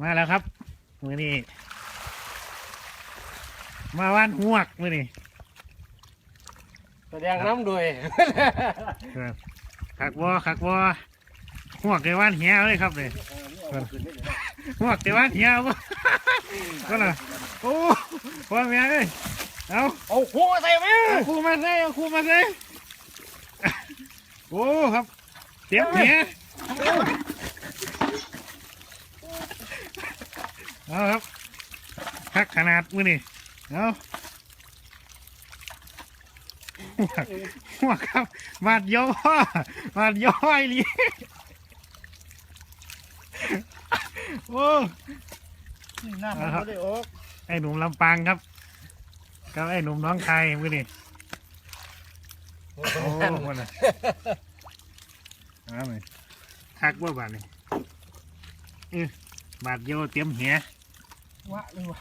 มาแล้วครับมือนี้มาว่านหวกมือนี้แสดงน้ำด้วยครับขักวอขักวอหวกในว่านเหี่ยวเลยครับเลยหวกในว่านเหี่ยวบ่ก็น่ะโอ้พ่อแม่เลยเอาเอาหัวใส่ไหมเอาคู่มาใส่เอาคู่มาใส่โอ้ครับเตรียมเหี่ย เอาครับคักขนาดมือนี่เอาหวกหวกครับมาดย่อมาดย่อยลีโอ้หน้ามันไม่ได้ออกไอ้หนุ่มลำปางครับกับไอ้หนุ่มน้องคายมือนี่โอ้คนน่ะเอาไปคักว่าบาทนี่เออ บาทเดียวเตรียมเหียวะเลยวะ